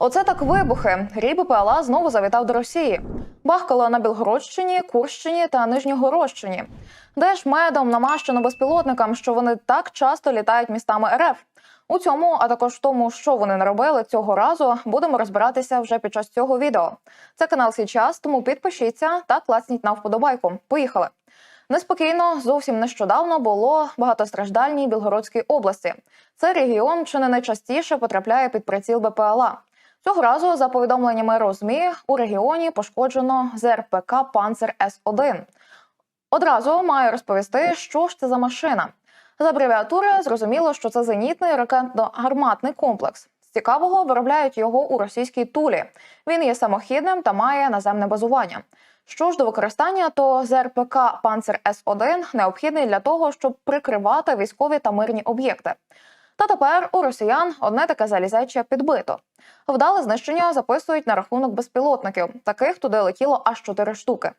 Оце так вибухи. Рій БПЛА знову завітав до Росії. Бахкало на Білгородщині, Курщині та Нижньогородщині. Де ж медом намащено безпілотникам, що вони так часто літають містами РФ? У цьому, а також в тому, що вони наробили цього разу, будемо розбиратися вже під час цього відео. Це канал «Сій час, тому підпишіться та класніть на вподобайку. Поїхали! Неспокійно зовсім нещодавно було багатостраждальній Білгородській області. Це регіон, чи не найчастіше потрапляє під приціл БПЛА. Цього разу, за повідомленнями РОЗМІ, у регіоні пошкоджено ЗРПК Панцер С-1. Одразу маю розповісти, що ж це за машина. З абревіатури зрозуміло, що це зенітний ракетно-гарматний комплекс. З цікавого виробляють його у російській тулі. Він є самохідним та має наземне базування. Що ж до використання, то ЗРПК Панцер С-1 необхідний для того, щоб прикривати військові та мирні об'єкти. Та тепер у росіян одне таке залізяче підбито. Вдале знищення записують на рахунок безпілотників. Таких туди летіло аж чотири штуки.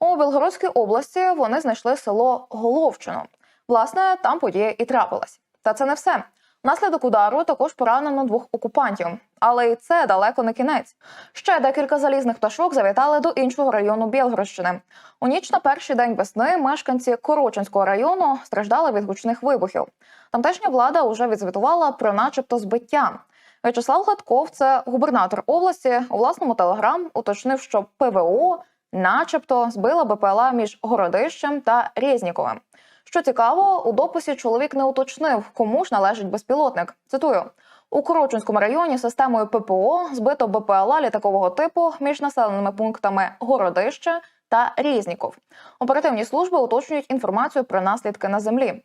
У Білгородській області вони знайшли село Головчино. Власне, там подія і трапилась. Та це не все. Внаслідок удару також поранено двох окупантів. Але і це далеко не кінець. Ще декілька залізних пташок завітали до іншого району Білгородщини. У ніч на перший день весни мешканці Корочинського району страждали від гучних вибухів. Тамтешня влада вже відзвітувала про, начебто, збиття. В'ячеслав Гладков, це губернатор області, у власному телеграм уточнив, що ПВО, начебто, збила БПЛА між Городищем та Резніковим. Що цікаво, у дописі чоловік не уточнив, кому ж належить безпілотник. Цитую. У Корочинському районі системою ППО збито БПЛА літакового типу між населеними пунктами Городище та Різніков. Оперативні служби уточнюють інформацію про наслідки на землі.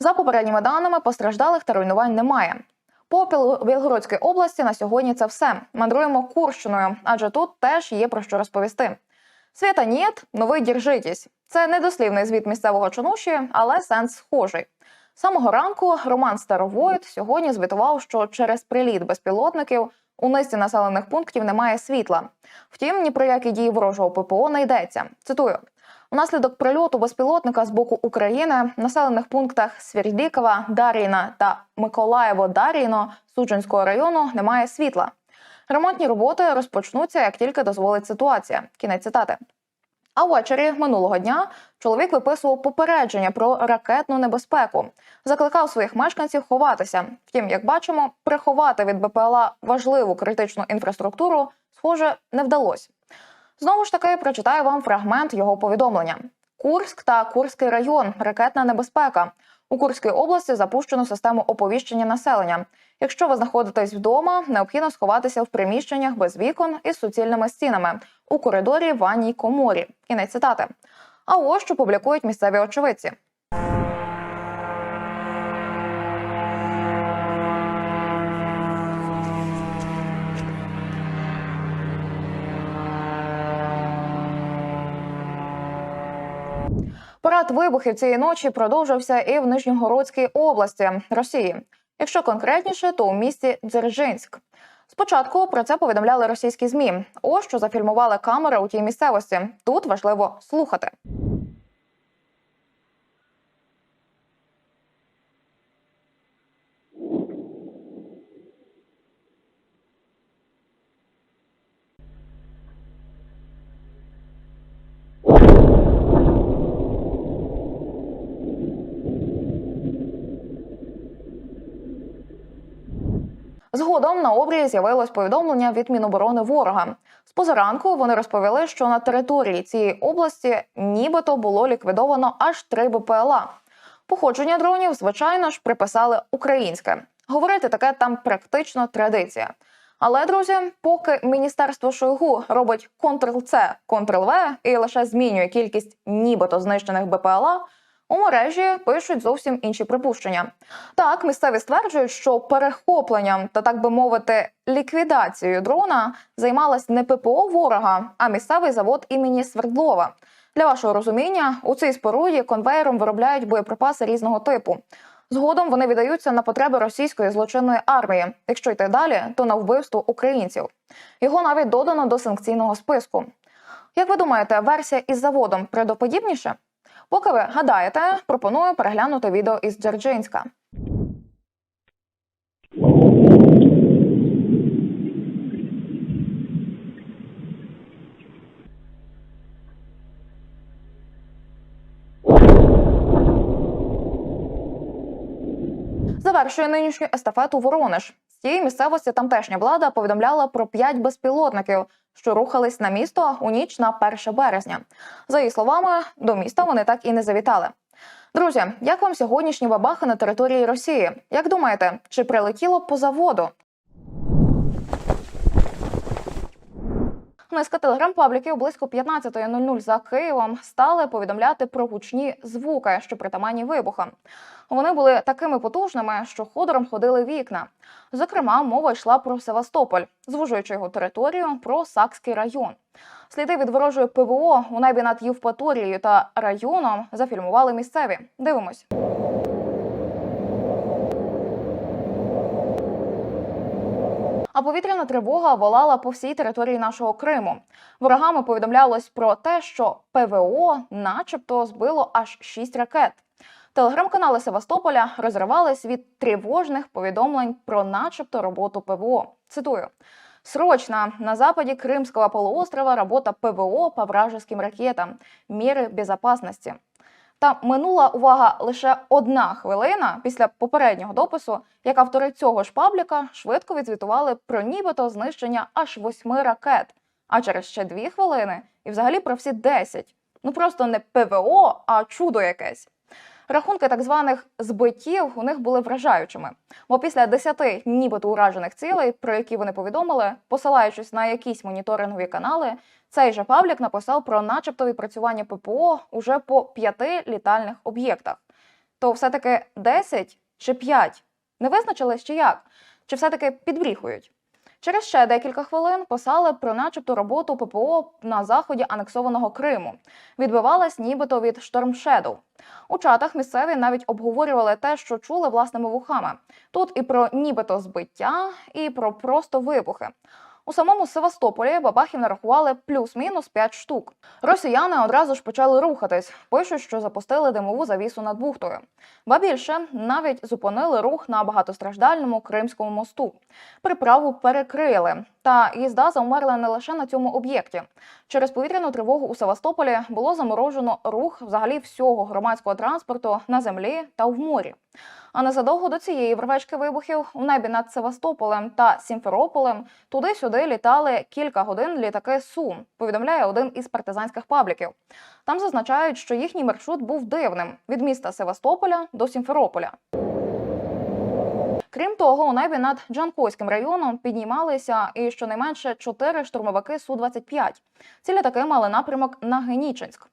За попередніми даними, постраждалих та руйнувань немає. По Білгородській області на сьогодні це все. Мандруємо Курщиною, адже тут теж є про що розповісти. Свята нєт, новий держитесь. Це недослівний звіт місцевого чонуші, але сенс схожий. Самого ранку Роман Старовойт сьогодні звітував, що через приліт безпілотників у низці населених пунктів немає світла. Втім, ні про які дії ворожого ППО не йдеться. Цитую. Внаслідок прильоту безпілотника з боку України в населених пунктах Свірдікова, Дар'їна та Миколаєво-Дар'їно Суджинського району немає світла. Ремонтні роботи розпочнуться, як тільки дозволить ситуація. Кінець цитати. А ввечері минулого дня чоловік виписував попередження про ракетну небезпеку, закликав своїх мешканців ховатися. Втім, як бачимо, приховати від БПЛА важливу критичну інфраструктуру, схоже, не вдалося. Знову ж таки, прочитаю вам фрагмент його повідомлення: Курськ та Курський район, ракетна небезпека. У Курській області запущено систему оповіщення населення. Якщо ви знаходитесь вдома, необхідно сховатися в приміщеннях без вікон із суцільними стінами у коридорі, ванній коморі. Кінець цитати. А ось що публікують місцеві очевидці. Парад вибухів цієї ночі продовжився і в Нижньогородській області Росії. Якщо конкретніше, то у місті Дзержинськ. Спочатку про це повідомляли російські змі. Ось що зафільмували камери у тій місцевості. Тут важливо слухати. Згодом на обрії з'явилось повідомлення від Міноборони ворога. З позаранку вони розповіли, що на території цієї області нібито було ліквідовано аж три БПЛА. Походження дронів, звичайно ж, приписали українське. Говорити таке там практично традиція. Але, друзі, поки міністерство Шойгу робить Ctrl-C, Ctrl-V і лише змінює кількість нібито знищених БПЛА, у мережі пишуть зовсім інші припущення. Так, місцеві стверджують, що перехопленням та так би мовити ліквідацією дрона займалась не ППО ворога, а місцевий завод імені Свердлова. Для вашого розуміння, у цій споруді конвейером виробляють боєприпаси різного типу. Згодом вони віддаються на потреби російської злочинної армії. Якщо йти далі, то на вбивство українців. Його навіть додано до санкційного списку. Як ви думаєте, версія із заводом правдоподібніше? Поки ви гадаєте, пропоную переглянути відео із Джерджинська. Завершує нинішню естафету Воронеж. З цієї місцевості тамтешня влада повідомляла про п'ять безпілотників, що рухались на місто у ніч на 1 березня. За її словами, до міста вони так і не завітали. Друзі, як вам сьогоднішні бабахи на території Росії? Як думаєте, чи прилетіло по заводу? Низка телеграм-пабліків близько 15.00 за Києвом стали повідомляти про гучні звуки, що притаманні вибухам. Вони були такими потужними, що ходором ходили вікна. Зокрема, мова йшла про Севастополь, звужуючи його територію про Сакський район. Сліди від ворожої ПВО у небі над Євпаторією та районом зафільмували місцеві. Дивимось. А повітряна тривога волала по всій території нашого Криму. Ворогами повідомлялось про те, що ПВО, начебто, збило аж шість ракет. Телеграм-канали Севастополя розривались від тривожних повідомлень про, начебто, роботу ПВО. Цитую. Срочно на западе Крымского полуострова работа ПВО по вражеским ракетам. Міри безопасності. Та минула увага лише одна хвилина після попереднього допису, як автори цього ж пабліка швидко відзвітували про нібито знищення аж восьми ракет. А через ще дві хвилини і взагалі про всі десять. Ну просто не ПВО, а чудо якесь. Рахунки так званих збиттів у них були вражаючими. Бо після десяти нібито уражених цілей, про які вони повідомили, посилаючись на якісь моніторингові канали, цей же паблік написав про начебто відпрацювання ППО уже по п'яти літальних об'єктах. То все-таки 10 чи 5? Не визначились чи як? Чи все-таки підбріхують? Через ще декілька хвилин писали про начебто роботу ППО на заході анексованого Криму. Відбивалась нібито від Shadow. У чатах місцеві навіть обговорювали те, що чули власними вухами. Тут і про нібито збиття, і про просто вибухи. У самому Севастополі бабахів нарахували плюс-мінус 5 штук. Росіяни одразу ж почали рухатись. Пишуть, що запустили димову завісу над бухтою. Ба більше навіть зупинили рух на багатостраждальному Кримському мосту. Приправу перекрили. Та їзда завмерла не лише на цьому об'єкті. Через повітряну тривогу у Севастополі було заморожено рух взагалі всього громадського транспорту на землі та в морі. А незадовго до цієї вервечки вибухів у небі над Севастополем та Сімферополем туди-сюди літали кілька годин літаки Су. Повідомляє один із партизанських пабліків. Там зазначають, що їхній маршрут був дивним від міста Севастополя до Сімферополя. Крім того, у небі над Джанкойським районом піднімалися і щонайменше чотири штурмовики Су-25. Ці літаки мали напрямок на Генічинськ.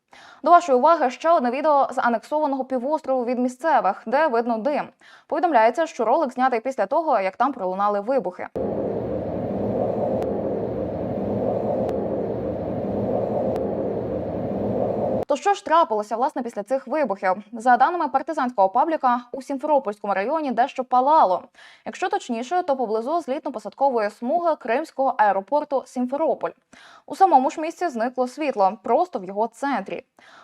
До вашої уваги ще одне відео з анексованого півострову від місцевих, де видно дим. Повідомляється, що ролик знятий після того, як там пролунали вибухи. То що ж трапилося власне після цих вибухів? За даними партизанського пабліка, у Сімферопольському районі дещо палало. Якщо точніше, то поблизу злітно-посадкової смуги Кримського аеропорту Сімферополь. У самому ж місці зникло світло, просто в його центрі.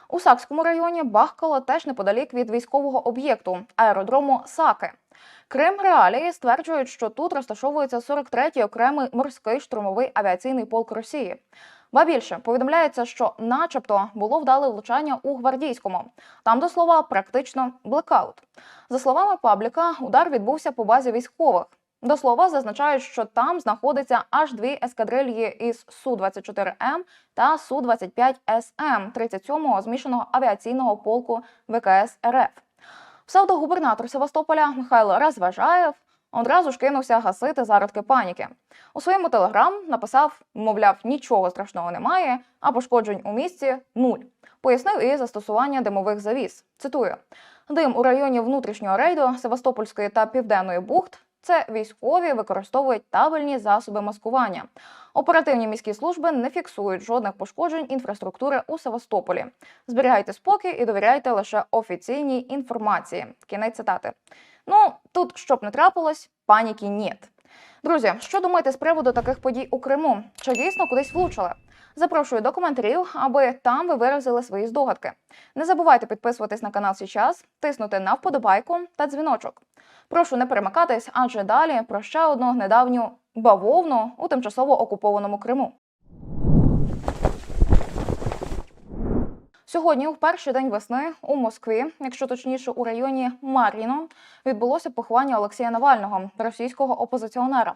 У Сакському районі бахкало теж неподалік від військового об'єкту аеродрому Саки. Крим реалії стверджують, що тут розташовується 43-й окремий морський штурмовий авіаційний полк Росії. Ба більше повідомляється, що, начебто, було вдале влучання у гвардійському. Там до слова практично блекаут. За словами пабліка, удар відбувся по базі військових. До слова, зазначають, що там знаходиться аж дві ескадрильї із Су-24М та Су-25СМ 37-го змішаного авіаційного полку ВКС РФ. Псевдогубернатор Севастополя Михайло Розважаєв одразу ж кинувся гасити зародки паніки. У своєму телеграм написав, мовляв, нічого страшного немає, а пошкоджень у місті нуль. Пояснив і застосування димових завіс. Цитую: дим у районі внутрішнього рейду Севастопольської та Південної бухт. Це військові використовують табельні засоби маскування. Оперативні міські служби не фіксують жодних пошкоджень інфраструктури у Севастополі. Зберігайте спокій і довіряйте лише офіційній інформації. Кінець цитати. Ну тут щоб не трапилось, паніки нет. Друзі, що думаєте з приводу таких подій у Криму? Чи дійсно кудись влучили? Запрошую до коментарів, аби там ви виразили свої здогадки. Не забувайте підписуватись на канал Січас, тиснути на вподобайку та дзвіночок. Прошу не перемикатись, адже далі про ще одну недавню бавовну у тимчасово окупованому Криму. Сьогодні, у перший день весни, у Москві, якщо точніше у районі Мар'їно, відбулося поховання Олексія Навального, російського опозиціонера.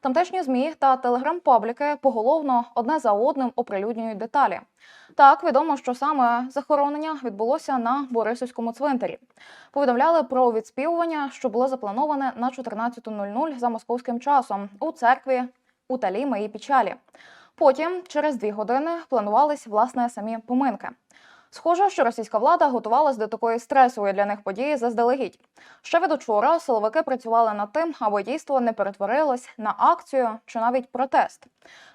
Тамтешні змі та телеграм-пабліки поголовно одне за одним оприлюднюють деталі. Так відомо, що саме захоронення відбулося на Борисовському цвинтарі. Повідомляли про відспівування, що було заплановане на 14.00 за московським часом у церкві у талі моїй печалі. Потім, через дві години, планувались власне самі поминки. Схоже, що російська влада готувалась до такої стресової для них події заздалегідь. Ще від учора силовики працювали над тим, аби дійство не перетворилось на акцію чи навіть протест.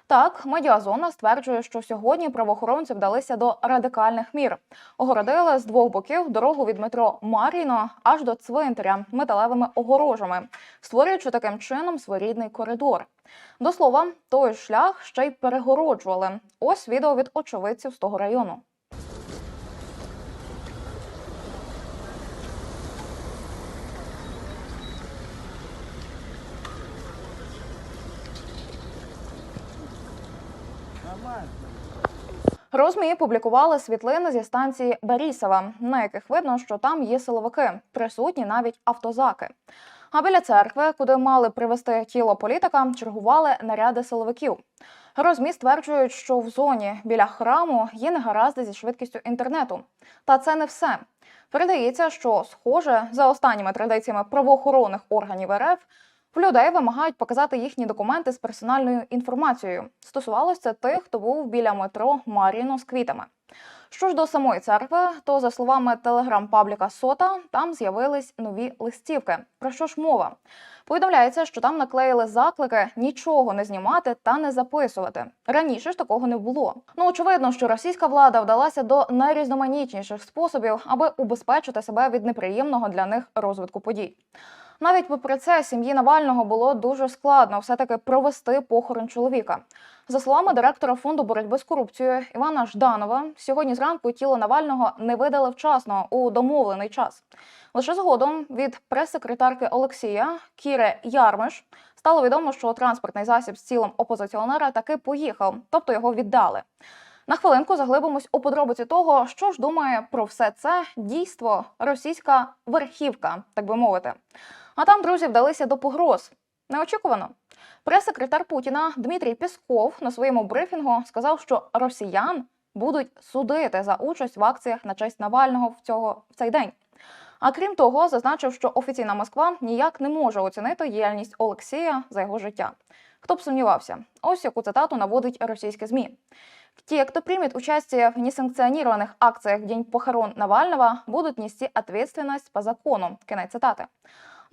Так, медіазона стверджує, що сьогодні правоохоронці вдалися до радикальних мір. Огородили з двох боків дорогу від метро Маріно аж до цвинтаря металевими огорожами, створюючи таким чином своєрідний коридор. До слова, той шлях ще й перегороджували. Ось відео від очевидців з того району. Розмі публікували світлини зі станції Берісова, на яких видно, що там є силовики, присутні навіть автозаки. А біля церкви, куди мали привезти тіло політика, чергували наряди силовиків. Розмі стверджують, що в зоні біля храму є негаразди зі швидкістю інтернету. Та це не все. Передається, що, схоже, за останніми традиціями правоохоронних органів РФ в людей вимагають показати їхні документи з персональною інформацією. Стосувалося це тих, хто був біля метро Маріно з квітами. Що ж до самої церкви, то за словами телеграм-пабліка Сота, там з'явились нові листівки. Про що ж мова? Повідомляється, що там наклеїли заклики нічого не знімати та не записувати. Раніше ж такого не було. Ну очевидно, що російська влада вдалася до найрізноманітніших способів, аби убезпечити себе від неприємного для них розвитку подій. Навіть попри це, сім'ї Навального було дуже складно все-таки провести похорон чоловіка. За словами директора фонду боротьби з корупцією Івана Жданова, сьогодні зранку тіло Навального не видали вчасно у домовлений час. Лише згодом від прес-секретарки Олексія Кіри Ярмиш стало відомо, що транспортний засіб з тілом опозиціонера таки поїхав, тобто його віддали. На хвилинку заглибимось у подробиці того, що ж думає про все це дійство російська верхівка, так би мовити. А там друзі вдалися до погроз. Неочікувано. Прес-секретар Путіна Дмитрій Пісков на своєму брифінгу сказав, що росіян будуть судити за участь в акціях на честь Навального в цього в цей день. А крім того, зазначив, що офіційна Москва ніяк не може оцінити діяльність Олексія за його життя. Хто б сомневался? Ось яку цитату наводить російське ЗМІ. Те, кто примет участие в несанкционированных акциях в день похорон Навального, будут нести ответственность по закону. Кінець цитати.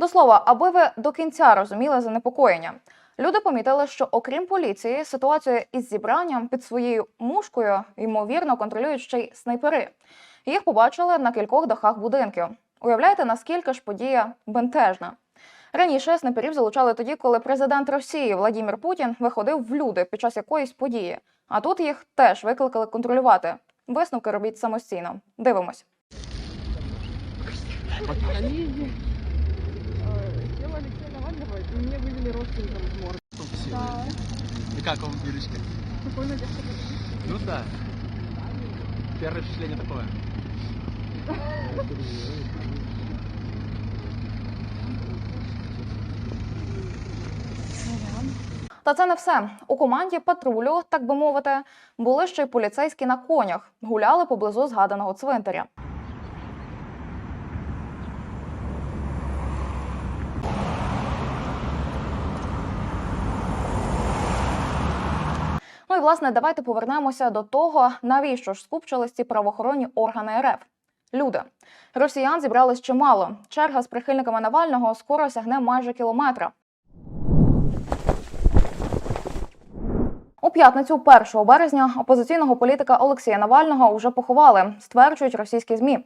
До слова, аби ви до кінця розуміли занепокоєння. Люди помітили, що окрім поліції, ситуацію із зібранням під своєю мушкою ймовірно контролюють ще й снайпери. Їх побачили на кількох дахах будинків. Уявляєте, наскільки ж подія бентежна? Раніше снайперів залучали тоді, коли президент Росії Владімір Путін виходив в люди під час якоїсь події. А тут їх теж викликали контролювати. Висновки робіть самостійно. Дивимось. Вывели родственникам в морг. Да. И как вам, Юлечка? Спокойно девушка. Ну да. Первое впечатление такое. Та це не все. У команді патрулю, так би мовити, були ще й поліцейські на конях, гуляли поблизу згаданого цвинтаря. Власне, давайте повернемося до того, навіщо ж скупчились ці правоохоронні органи РФ. Люди росіян зібрались чимало. Черга з прихильниками Навального скоро сягне майже кілометра. У п'ятницю, 1 березня, опозиційного політика Олексія Навального вже поховали, стверджують російські змі.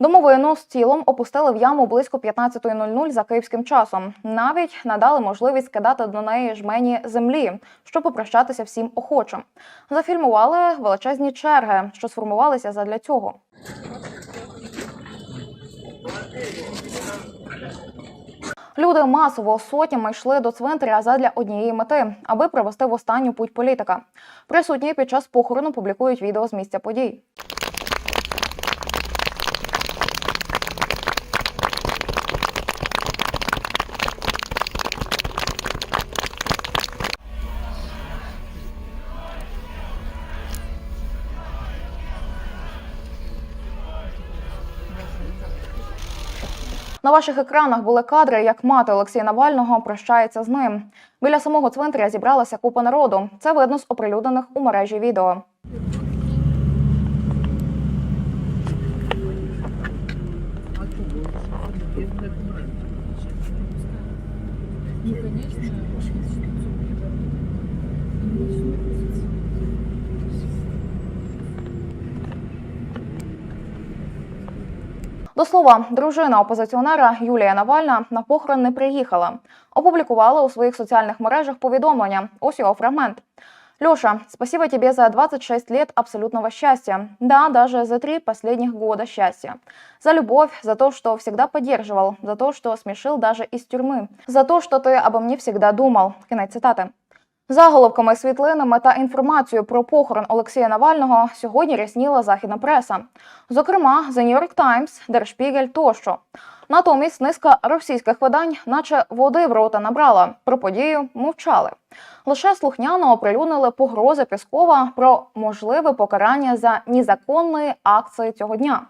Домовину з тілом опустили в яму близько 15.00 за київським часом. Навіть надали можливість кидати до неї жмені землі, щоб попрощатися всім охочим. Зафільмували величезні черги, що сформувалися задля цього. Люди масово сотнями йшли до цвинтаря задля однієї мети, аби провести в останню путь політика. Присутні під час похорону публікують відео з місця подій. На ваших екранах були кадри, як мати Олексія Навального прощається з ним. Біля самого цвинтаря зібралася купа народу. Це видно з оприлюднених у мережі відео. До слова, дружина опозиціонера Юлія Навальна на похорон не приїхала. Опублікувала у своїх соціальних мережах повідомлення. Ось його фрагмент. Леша, спасибо тебе за 26 лет абсолютного счастья. Да, даже за три последних года счастья. За любовь, за то, что всегда поддерживал, за то, что смешил даже из тюрьмы, за то, что ты обо мне всегда думал. Кінець цитати. Заголовками, світлинами та інформацією про похорон Олексія Навального сьогодні рясніла західна преса. Зокрема, The New York Times, Der Spiegel тощо. Натомість низка російських видань, наче води в рота набрала, про подію мовчали. Лише слухняно оприлюднили погрози Піскова про можливе покарання за незаконної акції цього дня.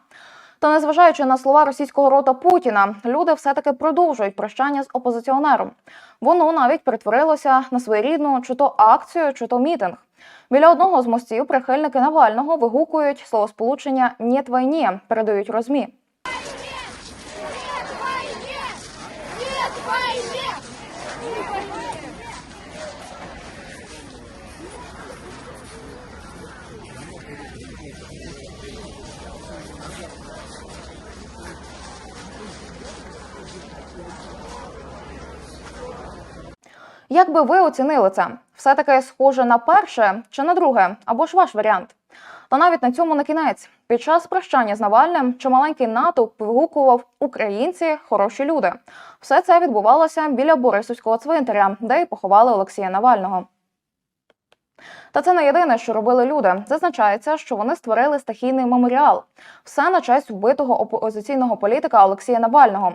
Та незважаючи на слова російського рота Путіна, люди все-таки продовжують прощання з опозиціонером. Воно навіть перетворилося на своєрідну чи то акцію, чи то мітинг. Біля одного з мостів прихильники Навального вигукують словосполучення «Нєт війні», передають розмі. Нет войне! Як би ви оцінили це? Все таки схоже на перше чи на друге, або ж ваш варіант? Та навіть на цьому не кінець. Під час прощання з Навальним чималенький натовп вигукував Українці хороші люди. Все це відбувалося біля Борисовського цвинтаря, де й поховали Олексія Навального. Та це не єдине, що робили люди. Зазначається, що вони створили стихійний меморіал. Все на честь вбитого опозиційного політика Олексія Навального.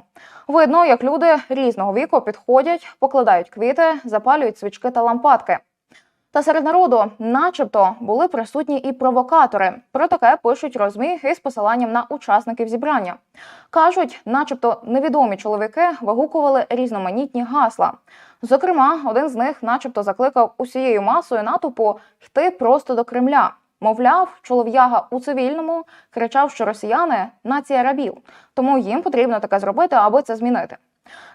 Видно, як люди різного віку підходять, покладають квіти, запалюють свічки та лампадки. Та серед народу, начебто, були присутні і провокатори. Про таке пишуть розмі із посиланням на учасників зібрання. Кажуть, начебто, невідомі чоловіки вигукували різноманітні гасла. Зокрема, один з них, начебто, закликав усією масою натовпу йти просто до Кремля. Мовляв, чолов'яга у цивільному кричав, що росіяни нація рабів, тому їм потрібно таке зробити, аби це змінити.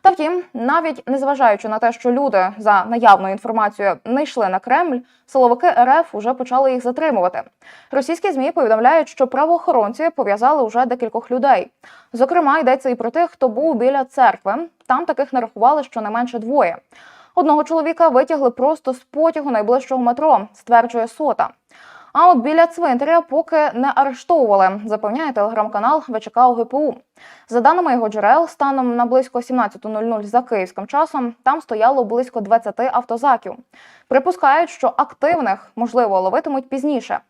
Та втім, навіть незважаючи на те, що люди за наявною інформацією не йшли на Кремль, силовики РФ уже почали їх затримувати. Російські змі повідомляють, що правоохоронці пов'язали уже декількох людей. Зокрема, йдеться і про тих, хто був біля церкви. Там таких нарахували щонайменше двоє. Одного чоловіка витягли просто з потягу найближчого метро, стверджує сота. А от біля цвинтаря поки не арештовували, запевняє телеграм-канал ВЧК ОГПУ. За даними його джерел, станом на близько 17.00 за київським часом там стояло близько 20 автозаків. Припускають, що активних можливо ловитимуть пізніше.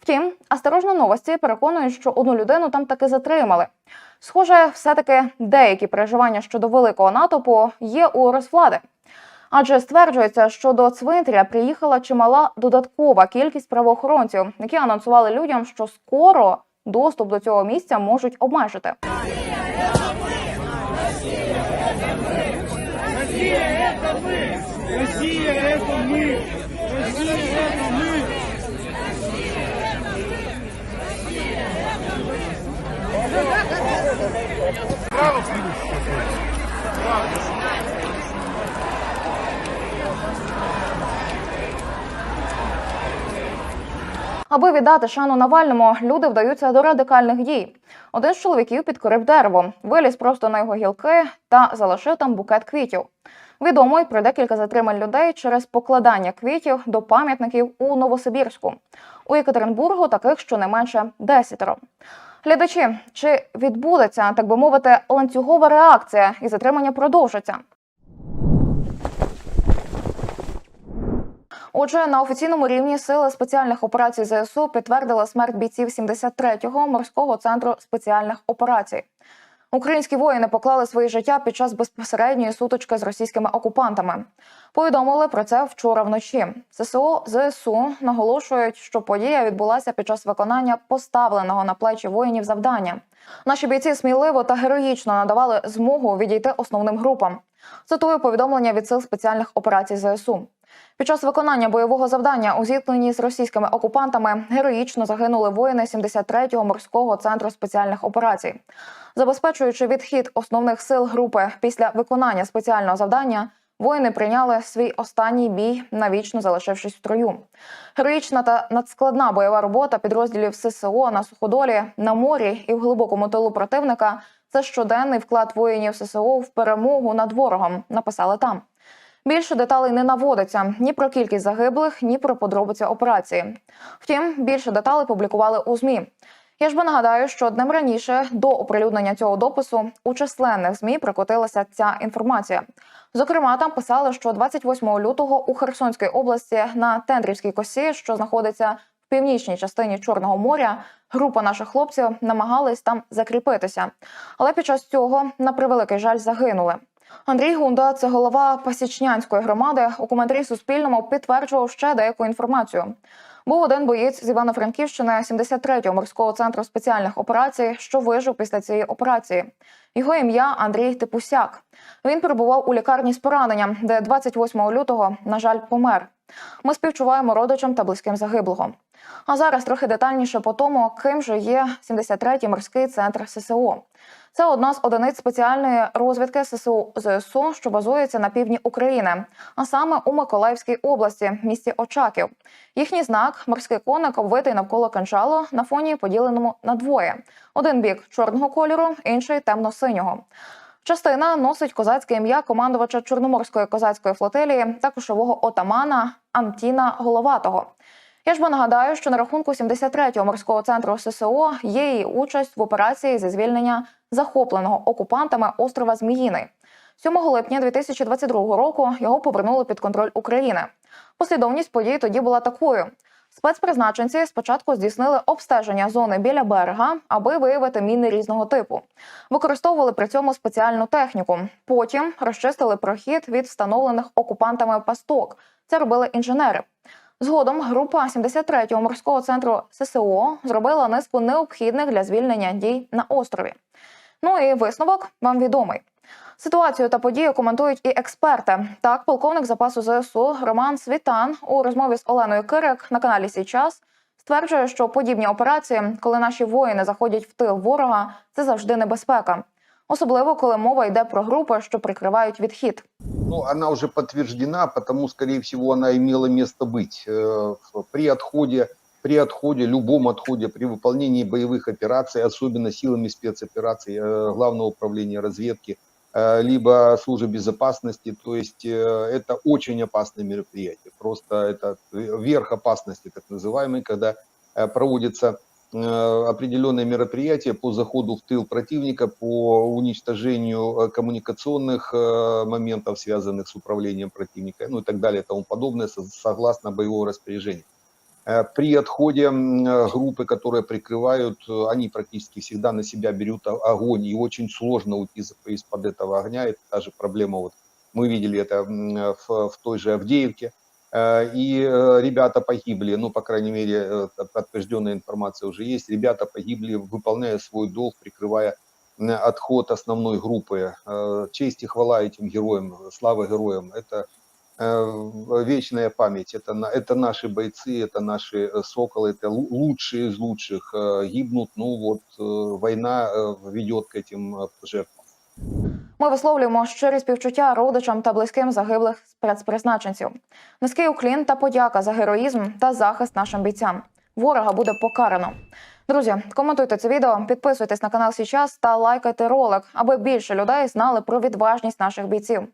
Втім, осторожно новості переконують, що одну людину там таки затримали. Схоже, все-таки деякі переживання щодо великого натовпу є у Росвлади. Адже стверджується, що до цвинтаря приїхала чимала додаткова кількість правоохоронців, які анонсували людям, що скоро доступ до цього місця можуть обмежити. Аби віддати шану Навальному, люди вдаються до радикальних дій. Один з чоловіків підкорив дерево, виліз просто на його гілки та залишив там букет квітів. Відомо й про декілька затримань людей через покладання квітів до пам'ятників у Новосибірську. У Екатеринбургу таких щонайменше десятеро. Глядачі, чи відбудеться, так би мовити, ланцюгова реакція і затримання продовжаться? Отже, на офіційному рівні сили спеціальних операцій ЗСУ підтвердили смерть бійців 73-го морського центру спеціальних операцій. Українські воїни поклали свої життя під час безпосередньої сутички з російськими окупантами. Повідомили про це вчора вночі. ССО ЗСУ наголошують, що подія відбулася під час виконання поставленого на плечі воїнів завдання. Наші бійці сміливо та героїчно надавали змогу відійти основним групам. Цитую повідомлення від сил спеціальних операцій ЗСУ. Під час виконання бойового завдання у зіткненні з російськими окупантами героїчно загинули воїни 73-го морського центру спеціальних операцій. Забезпечуючи відхід основних сил групи після виконання спеціального завдання, воїни прийняли свій останній бій, навічно залишившись в строю. Героїчна та надскладна бойова робота підрозділів ССО на суходолі, на морі і в глибокому тилу противника це щоденний вклад воїнів ССО в перемогу над ворогом. Написали там. Більше деталей не наводиться ні про кількість загиблих, ні про подробиці операції. Втім, більше деталей публікували у змі. Я ж би нагадаю, що днем раніше до оприлюднення цього допису у численних змі прикотилася ця інформація. Зокрема, там писали, що 28 лютого у Херсонській області на Тендрівській косі, що знаходиться в північній частині Чорного моря, група наших хлопців намагались там закріпитися. Але під час цього, на превеликий жаль, загинули. Андрій Гунда, це голова Пасічнянської громади, у коментарі Суспільному підтверджував ще деяку інформацію. Був один боєць з Івано-Франківщини 73-го морського центру спеціальних операцій, що вижив після цієї операції. Його ім'я Андрій Типусяк. Він перебував у лікарні з пораненням, де 28 лютого, на жаль, помер. Ми співчуваємо родичам та близьким загиблого. А зараз трохи детальніше по тому, ким же є 73-й морський центр ССО. Це одна з одиниць спеціальної розвідки ССУ ЗСУ, що базується на півдні України, а саме у Миколаївській області, місті Очаків. Їхній знак морський коник обвитий навколо кинджалу на фоні поділеному на двоє: один бік чорного кольору, інший темно-синього. Частина носить козацьке ім'я командувача Чорноморської козацької флотилії та кошового отамана Антіна Головатого. Я ж би нагадаю, що на рахунку 73-го морського центру ССО є її участь в операції зі звільнення захопленого окупантами острова Зміїний. 7 липня 2022 року його повернули під контроль України. Послідовність подій тоді була такою: спецпризначенці спочатку здійснили обстеження зони біля берега, аби виявити міни різного типу. Використовували при цьому спеціальну техніку. Потім розчистили прохід від встановлених окупантами пасток. Це робили інженери. Згодом група 73-го морського центру ССО зробила низку необхідних для звільнення дій на острові. Ну і висновок вам відомий. Ситуацію та події коментують і експерти. Так, полковник запасу ЗСУ Роман Світан у розмові з Оленою Кирик на каналі Сій час стверджує, що подібні операції, коли наші воїни заходять в тил ворога, це завжди небезпека Особливо коли мова йде про групи, що прикривають відхід. Ну, она уже подтверждена, потому, скорее всего, она имела место быть. Э, в- При отходе, при отходе, любом отходе, при выполнении боевых операций, особенно силами спецопераций э, Главного управления разведки, э, либо службы безопасности, то есть э, это очень опасное мероприятие. Просто это верх опасности, так называемый, когда э, проводится э, определенные мероприятия по заходу в тыл противника, по уничтожению э, коммуникационных э, моментов, связанных с управлением противника, ну и так далее и тому подобное, со- согласно боевого распоряжения. Э, При отходе э, группы, которые прикрывают, э, они практически всегда на себя берут огонь, и очень сложно уйти из- из-под этого огня. Это та же проблема, вот мы видели это э, в, в той же Авдеевке, Э, и э, ребята погибли, ну, по крайней мере, э, подтвержденная информация уже есть, ребята погибли, выполняя свой долг, прикрывая отход основной группы. Э, Честь и хвала этим героям, слава героям. Это э, вечная память. Это, это наши бойцы, это наши э, соколы, это лу- лучшие из лучших э, гибнут. Ну вот э, война э, ведет к этим э, жертвам. Ми висловлюємо щирі співчуття родичам та близьким загиблих спецпризначенців. Низький уклін та подяка за героїзм та захист нашим бійцям. Ворога буде покарано. Друзі, коментуйте це відео, підписуйтесь на канал Січас та лайкайте ролик, аби більше людей знали про відважність наших бійців.